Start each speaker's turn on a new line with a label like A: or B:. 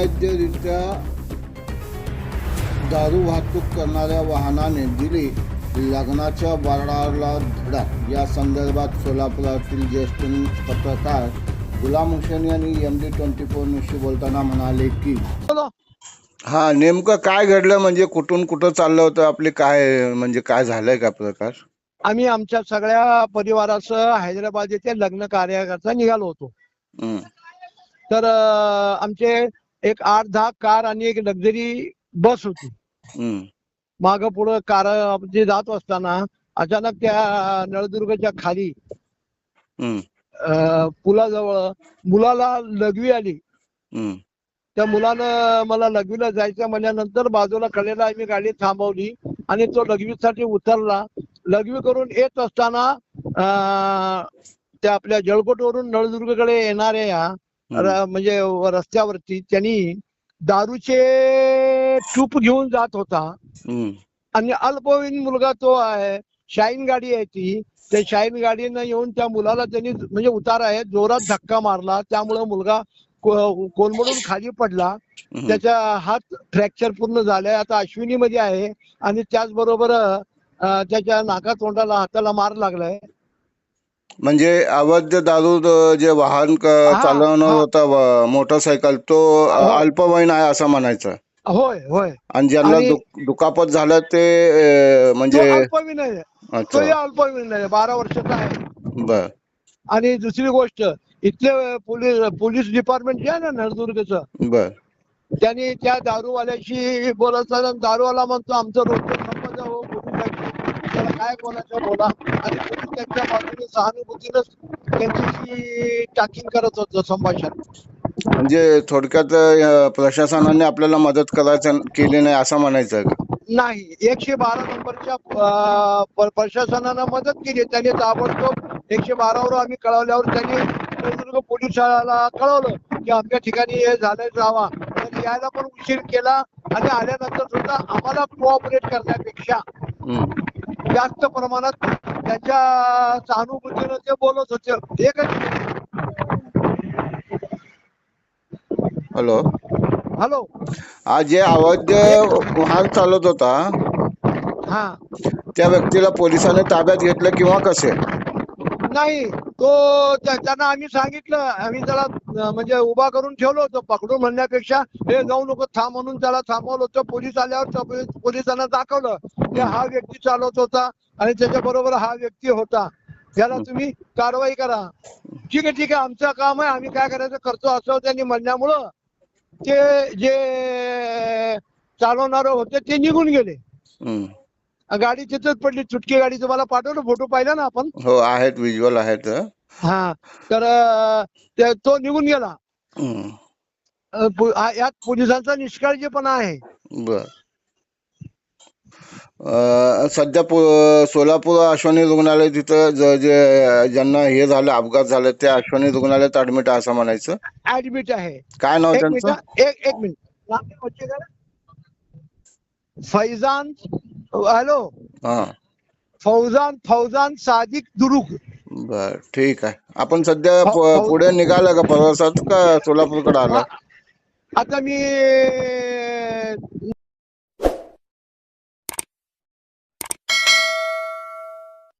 A: अवैधरित्या दारू वाहतूक करणाऱ्या वाहनाने दिली लग्नाच्या बारडाला धडा. या संदर्भात सोलापुरातील ज्येष्ठ पत्रकार गुलाम हुसेन यांनी एम डी ट्वेंटी फोर न्यूजशी बोलताना म्हणाले की हा नेमकं काय घडलं? म्हणजे कुठून कुठं चाललं होतं? आपले काय म्हणजे काय झालंय का प्रकार
B: आम्ही आमच्या सगळ्या परिवारासह हैदराबाद येथे लग्न कार्याकरता निघालो होतो.
A: हम्म,
B: तर आमचे एक आठ दहा कार आणि एक लक्झरी बस होती. माग पुढं कार जे जात असताना अचानक त्या नळदुर्गच्या खाली पुलाजवळ मुलाला लघवी आली. त्या मुलानं मला लघवीला जायचं म्हणल्यानंतर बाजूला कडेला आम्ही गाडी थांबवली आणि तो लघवीसाठी उतरला. लघवी करून येत असताना त्या आपल्या जळकोटवरून नळदुर्गकडे येणाऱ्या म्हणजे रस्त्यावरती त्यांनी दारूचे टूप घेऊन जात होता. आणि अल्पवयीन मुलगा तो आहे शाईन गाडी आहे ती. त्या शाईन गाडीनं येऊन त्या मुलाला त्यांनी म्हणजे उतार आहे जोरात धक्का मारला. त्यामुळे मुलगा कोलमडून खाली पडला. त्याचा हात फ्रॅक्चर पूर्ण झालाय. आता अश्विनी मध्ये आहे. आणि त्याचबरोबर त्याच्या नाका तोंडाला हाताला मार लागलाय.
A: म्हणजे अवैध दारू जे वाहन
B: हा, हा.
A: होता मोटरसायकल तो अ,
B: हो.
A: अल्पवयीन आहे असं म्हणायचं.
B: होय होय.
A: आणि ज्यांना
B: आणि-
A: दुख- दुखापत झालं ते अ,
B: तो
A: म्हणजे
B: अल्पवयीन आहे. तोही बारा वर्षाचा आहे.
A: बर.
B: आणि दुसरी गोष्ट इथले पोलीस पोलीस डिपार्टमेंट जे आहे ना नळदुर्गचं
A: बर.
B: त्यांनी त्या दारूवाल्याशी बोलत असताना दारूवाला म्हणतो आमचं रोजचं बोलायचं बोला आणि पोलीस त्यांच्या बाजूने सहानुभूतीनंच त्यांच्याशी टाकिंग करत होतं संभाषण.
A: म्हणजे थोडक्यात अ, प्रशासनाने आपल्याला मदत करायचं केली नाही असं म्हणायचं का?
B: नाही एकशे बारा नंबरच्या अं, प- प्रशासनानं मदत केली. त्यांनी ताबडतोब एकशे बारावर आम्ही कळवल्यावर त्यांनी नळदुर्ग पोलिसाला कळवलं की आमच्या ठिकाणी हे झालंय जावा त्यांनी यायला पण उशीर केला आणि आल्यानंतर सुद्धा आम्हाला कोऑपरेट करण्यापेक्षा
A: हम्म.
B: जास्त प्रमाणात त्यांच्या सहानुभूतीनं ते बोलत होते. एकच
A: हॅलो.
B: हॅलो.
A: आज जे अवैध वाहन चालवत होता
B: हा.
A: त्या व्यक्तीला पोलिसांनी ताब्यात घेतलं किंवा कसे?
B: नाही तो त्या- त्यांना आम्ही सांगितलं आम्ही त्याला म्हणजे उभा करून ठेवलं होतं पकडून म्हणण्यापेक्षा हे जाऊ नको थांब म्हणून त्याला थांबवलं होतं. पोलीस आल्यावर पोलिसांना दाखवलं की हा व्यक्ती चालवत होता आणि त्याच्या बरोबर हा व्यक्ती होता. याला तुम्ही कारवाई करा. ठीक आहे ठीक आहे. आमचं काम आहे. आम्ही काय करायचं करतो असं त्यांनी म्हणण्यामुळं ते जे चालवणारे होते ते निघून गेले. गाडी तिथंच पडली. चुटकी गाडी तुम्हाला पाठवलं फोटो पाहिला ना आपण?
A: हो आहेत. विज्युअल आहेत.
B: हा तर अं, ते- तो निघून गेला.
A: हम्म.
B: अं, पो- आ- यात पोलिसांचा निष्काळजीपणा आहे.
A: बर. अ, सध्या पो- सोलापूर अश्वनी रुग्णालय तिथं ज- जे ज्यांना हे झालं अपघात झाला ते अश्वनी रुग्णालयात ऍडमिट आहे असं म्हणायचं.
B: ऍडमिट आहे.
A: काय नाव
B: एक मिनिट
A: त्यांचं
B: एक एक मिनिट. नाव काय होते का? फैजान हॅलो?
A: हा.
B: फौजान फौजान सादिक दुरुक
A: बर ठीक आहे. आपण सध्या प-
B: फौ-
A: पुढे निघाला का? प्रवासात का सोलापूरकडे आला?
B: आता मी